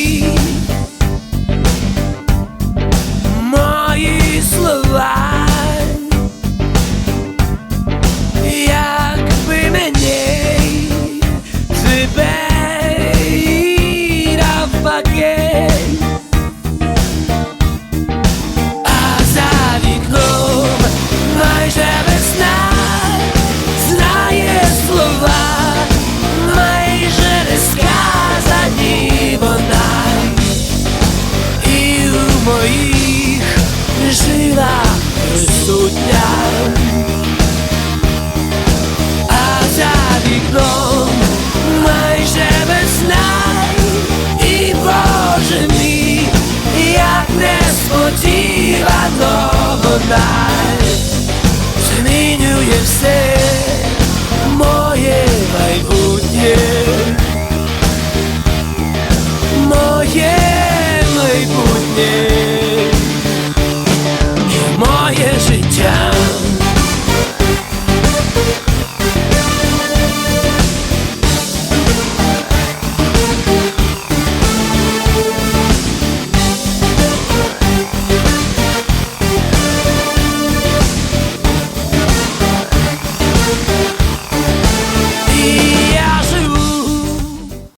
тобі мої слова, якби мені тебе. суття, а за вікном майже весна. І Боже мій, як несподівано вона змінює все моє майбутнє, моє майбутнє.